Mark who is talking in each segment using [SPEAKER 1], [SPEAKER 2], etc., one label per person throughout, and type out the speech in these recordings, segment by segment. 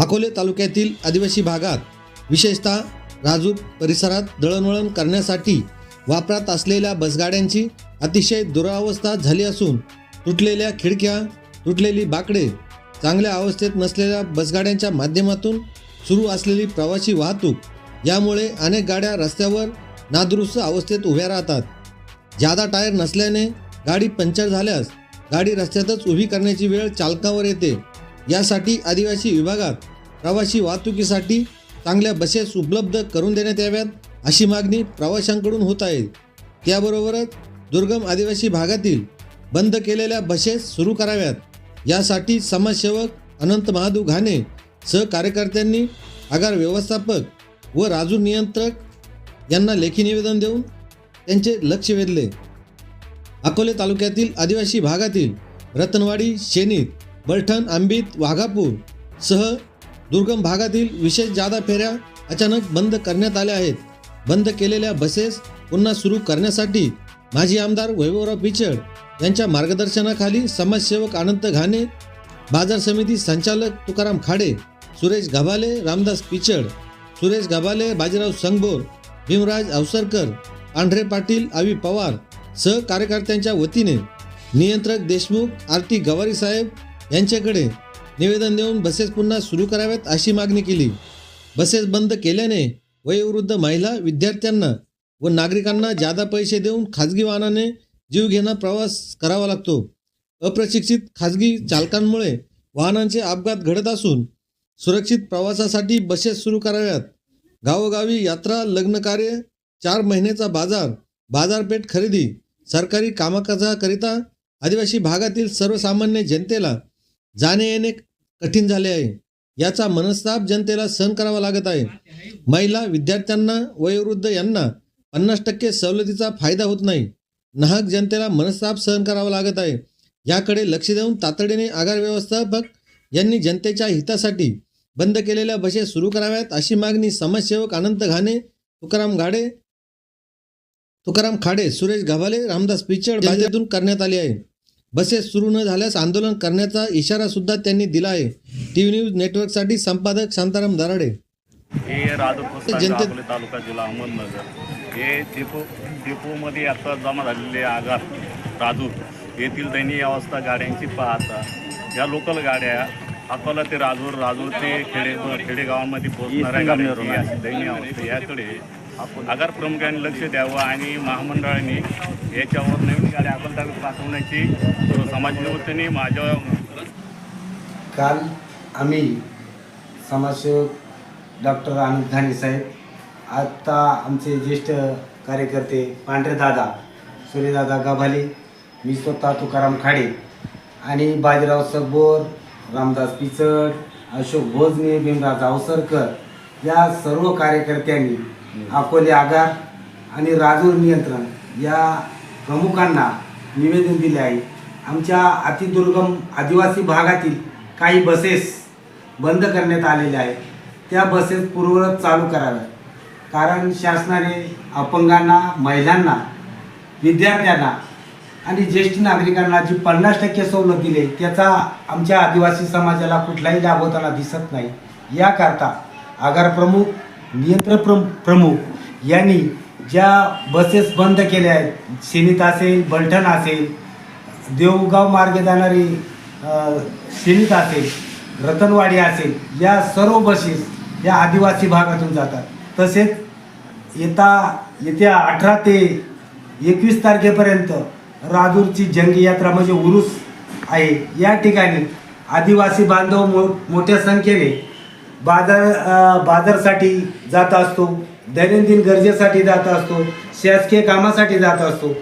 [SPEAKER 1] अकोले तालुक्यातील आदिवासी भागात विशेषतः राजूर परिसरात दळणवळण करण्यासाठी वापरात असलेल्या बसगाड्यांची अतिशय दुरावस्था झाली असून तुटलेल्या खिडक्या तुटलेली बाकडे चांगल्या अवस्थेत नसलेल्या बसगाड्यांच्या माध्यमातून सुरू असलेली प्रवासी वाहतूक यामुळे अनेक गाड्या रस्त्यावर नादुरुस्त अवस्थेत उभ्या राहतात. जादा टायर नसल्याने गाडी पंक्चर झाल्यास गाडी रस्त्यातच उभी करण्याची वेळ चालकावर येते. यासाठी आदिवासी विभागात प्रवासी वाहतुकीसाठी चांगल्या बसेस उपलब्ध करून देण्यात याव्यात अशी मागणी प्रवाशांकडून होत आहे. त्याबरोबरच दुर्गम आदिवासी भागातील बंद केलेल्या बसेस सुरू कराव्यात. यासाठी समाजसेवक अनंत महादू घाणे सहकार्यकर्त्यांनी आगार व्यवस्थापक व राजू नियंत्रक यांना लेखी निवेदन देऊन त्यांचे लक्ष वेधले. अकोले तालुक्यातील आदिवासी भागातील रतनवाडी शेनीत बलठण आंबीत वाघापूर सह दुर्गम भागातील विशेष जादा फेऱ्या अचानक बंद करण्यात आल्या आहेत. बंद केलेल्या बसेस पुन्हा सुरू करण्यासाठी माजी आमदार वैभवराव पिचड यांच्या मार्गदर्शनाखाली समाजसेवक अनंत घाणे बाजार समिती संचालक तुकाराम खाडे सुरेश गभाले रामदास पिचड सुरेश गभाले बाजीराव संगबोर भीमराज अवसरकर पांढरे पाटील आवी पवार सहकार्यकर्त्यांच्या वतीने नियंत्रक देशमुख आरती गवारी साहेब यांच्याकडे निवेदन देऊन बसेस पुन्हा सुरू कराव्यात अशी मागणी केली. बसेस बंद केल्याने वयोवृद्ध महिला विद्यार्थ्यांना व नागरिकांना जादा पैसे देऊन खाजगी वाहनाने जीवघेणा प्रवास करावा लागतो. अप्रशिक्षित खाजगी चालकांमुळे वाहनांचे अपघात घडत असून सुरक्षित प्रवासासाठी बसेस सुरू कराव्यात. गावोगावी यात्रा लग्नकार्य चार महिन्याचा बाजार बाजारपेठ खरेदी सरकारी कामकाजाकरिता आदिवासी भागातील सर्वसामान्य जनतेला जाणे येणे कठीण झाले आहे. याचा मनस्ताप जनतेला सहन करावा लागत आहे. महिला विद्यार्थ्यांना वयोवृद्ध यांना पन्नास टक्के सवलतीचा फायदा होत नाही. नाहक जनतेला मनस्ताप सहन करावा लागत आहे. याकडे लक्ष देऊन तातडीने आगार व्यवस्थापक यांनी जनतेच्या हितासाठी बंद केलेल्या बसेस सुरू कराव्यात अशी मागणी समाजसेवक अनंत घाणे तुकाराम गाडे तुकाराम खाडे सुरेश गव्हाले रामदास पिचड भाजपातून करण्यात आली आहे. बसेस सुरू न झाल्यास आंदोलन करण्याचा इशारा सुद्धा त्यांनी दिला आहे. टीव्ही न्यूज नेटवर्कसाठी संपादक शांताराम दराडे.
[SPEAKER 2] हे
[SPEAKER 1] जनते-
[SPEAKER 2] तालुका जिल्हा अहमदनगर. हे डिपो डिपोमध्ये आता जमा झालेले आगार राजूर येथील दयनीय अवस्था गाड्यांची पाहता या लोकल गाड्या अकोला ते राजूर राजूर ते खेडे खेडेगावांमध्ये पोहोचणाऱ्या गाड्यांची अशी दयनीय अवस्था याकडे आगार प्रमुखांनी लक्ष द्यावं आणि महामंडळाने याच्यावर नवीन गाड्या अकोला तालुक्यात पाठवण्याची समाजनिवृत्तीने माझ्या
[SPEAKER 3] काल आम्ही समाजसेवक डॉक्टर अमित घाणे साहेब आत्ता आमचे ज्येष्ठ कार्यकर्ते पांढरे दादा सूर्यदादा गाभाले मी स्वतः तुकाराम खाडे आणि बाजीराव सगबोर रामदास पिचड अशोक भोजने भीमराज आवसरकर या सर्व कार्यकर्त्यांनी अकोले आगार आणि राजूर नियंत्रण या प्रमुखांना निवेदन दिले आहे. आमच्या अतिदुर्गम आदिवासी भागातील काही बसेस बंद करण्यात आलेल्या आहेत. त्या बसेस पूर्ववत चालू कराव्यात. कारण शासनाने अपंगांना महिलांना विद्यार्थ्यांना आणि ज्येष्ठ नागरिकांना जी पन्नास टक्के सवलत दिली आहे, त्याचा आमच्या आदिवासी समाजाला कुठलाही लाभ होताना दिसत नाही. याकरता आगार प्रमुख नियंत्रण प्रम प्रमुख. यांनी ज्या बसेस बंद केल्या आहेत शेनीत असेल बलठण असेल देवगाव मार्गे जाणारी अ, शेनीत असेल रतनवाडी असेल या सर्व बसेस या आदिवासी भागातून जातात. तसेच येता येत्या अठरा ते एकवीस तारखेपर्यंत राजूरची जंगी यात्रा म्हणजे उरूस आहे. या ठिकाणी आदिवासी बांधव मो मोठ्या संख्येने बाजार बाजारसाठी जात असतो दैनंदिन गरजेसाठी जात असतो शासकीय कामासाठी जात असतो.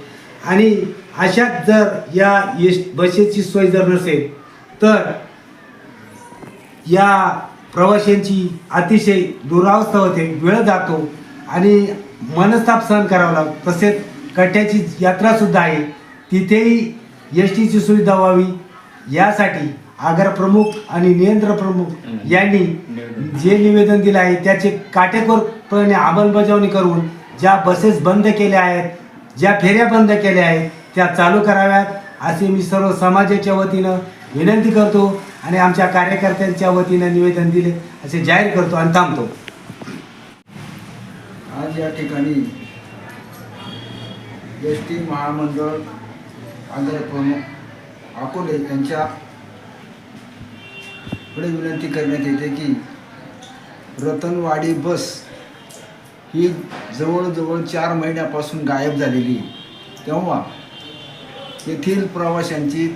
[SPEAKER 3] आणि अशात जर या एस बसेसची सोय जर नसेल तर या प्रवाशांची अतिशय दुरावस्था होते वेळ जातो आणि मनस्ताप सहन करावा लागतो. तसेच कट्ट्याची यात्रासुद्धा आहे तिथेही एस टीची सुविधा व्हावी यासाठी आगार प्रमुख आणि नियंत्रण प्रमुख यांनी जे निवेदन दिलं आहे त्याचे काटेकोरपणे अंमलबजावणी करून ज्या बसेस बंद केल्या आहेत ज्या फेऱ्या बंद केल्या आहेत त्या चालू कराव्यात असे मी सर्व समाजाच्या वतीनं विनंती करतो आणि आमच्या कार्यकर्त्यांच्या वतीनं निवेदन दिले असे जाहीर करतो आणि थांबतो.
[SPEAKER 4] आज या ठिकाणी एस टी महामंडळ आंध्र प्रमुख अकोले यांच्या एवढी विनंती करण्यात येते की रतनवाडी बस ही जवळजवळ चार महिन्यापासून गायब झालेली तेव्हा येथील प्रवाशांची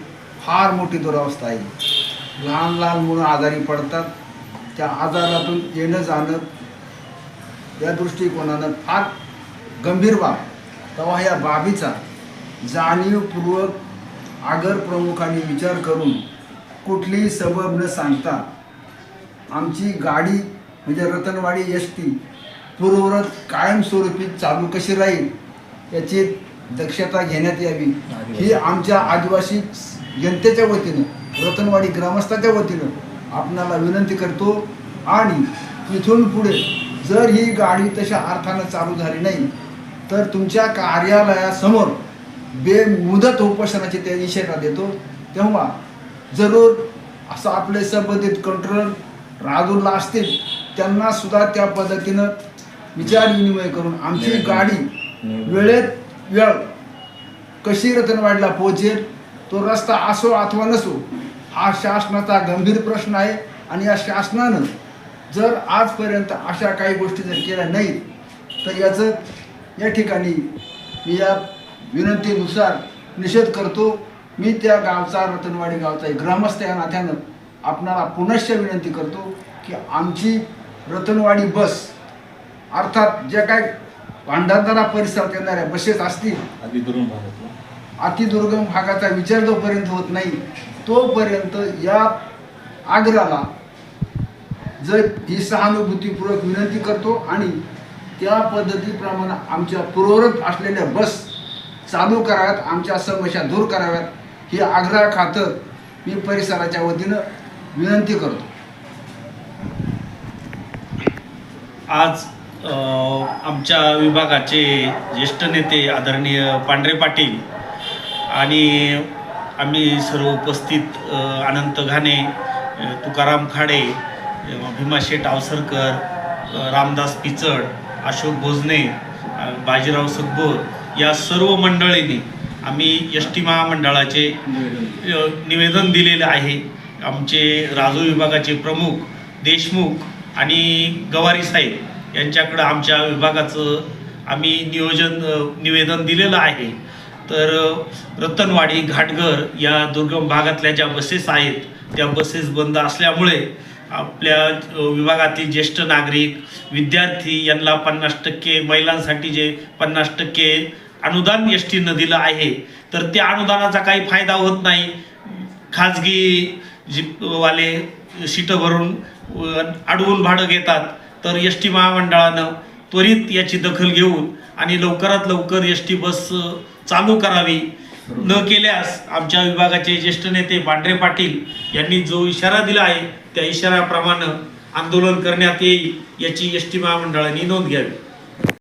[SPEAKER 4] फार मोठी दुरावस्था आहे. लहान लहान मुलं आजारी पडतात. त्या आजारातून येणं जाणं या दृष्टिकोनानं फार गंभीर बाब. तेव्हा या बाबीचा जाणीवपूर्वक आगर प्रमुखांनी विचार करून कुठलीही सबब न सांगता आमची गाडी म्हणजे रतनवाडी एस टी पूर्ववत कायमस्वरूपी चालू कशी राहील याची दक्षता घेण्यात यावी. ही आमच्या आदिवासी जनतेच्या वतीनं रतनवाडी ग्रामस्थाच्या वतीनं आपणाला विनंती करतो. आणि इथून पुढे जर ही गाडी तशा अर्थानं चालू झाली नाही तर तुमच्या कार्यालयासमोर बेमुदत उपोषणाची त्या इशारा देतो तेव्हा जरूर असं आपले संबंधित कंट्रोल राजूरला असतील त्यांना सुद्धा त्या पद्धतीनं विचार विनिमय करून आमची गाडी वेळेत वेळ कशी रतनवाडीला पोहोचेल तो रस्ता असो अथवा नसो हा शासनाचा गंभीर प्रश्न आहे आणि या शासनानं जर आजपर्यंत अशा काही गोष्टी जर केल्या नाहीत तर याचं या ठिकाणी मी या विनंतीनुसार निषेध करतो. मी त्या गावचा रतनवाडी गावचा एक ग्रामस्थ या नात्यानं आपणाला पुनश्च विनंती करतो की आमची रतनवाडी बस अर्थात ज्या काय भांडारदारा परिसरात येणाऱ्या बसेस असतील अतिदुर्गम भागाचा विचार जोपर्यंत होत नाही तोपर्यंत या आग्राला जर ही सहानुभूतीपूर्वक विनंती करतो आणि त्या पद्धतीप्रमाणे आमच्या पूर्वरत असलेल्या बस चालू कराव्यात आमच्या समस्या दूर कराव्यात ही आग्रह खातर मी परिसराच्या वतीनं विनंती करतो.
[SPEAKER 5] आज आमच्या विभागाचे ज्येष्ठ नेते आदरणीय पांढरे पाटील आणि आम्ही सर्व उपस्थित अनंत घाणे तुकाराम खाडे भीमाशेठ भीमा आवसरकर रामदास पिचड अशोक भोजने बाजीराव सगबोर या सर्व मंडळींनी आम्ही एस टी महामंडळाचे निवेदन. दिलेलं आहे. आमचे राजू विभागाचे प्रमुख देशमुख आणि गवारी साहेब यांच्याकडं आमच्या विभागाचं आम्ही नियोजन निवेदन दिलेलं आहे. तर अ, रतनवाडी घाटघर या दुर्गम भागातल्या ज्या बसेस आहेत त्या बसेस बंद असल्यामुळे आपल्या विभागातील ज्येष्ठ नागरिक विद्यार्थी यांना पन्नास टक्के महिलांसाठी जे पन्नास टक्के अनुदान एस टीनं दिलं आहे तर त्या अनुदानाचा काही फायदा होत नाही. खाजगी जीपवाले सीटं भरून अडवून भाडं घेतात. तर एस टी महामंडळानं त्वरित याची दखल घेऊन आणि लवकरात लवकर एस टी बस चालू करावी. न केल्यास आमच्या विभागाचे ज्येष्ठ नेते पांढरे पाटील यांनी जो इशारा दिला आहे त्या इशाऱ्याप्रमाणे आंदोलन करण्यात येईल याची एस टी महामंडळाने नोंद घ्यावी.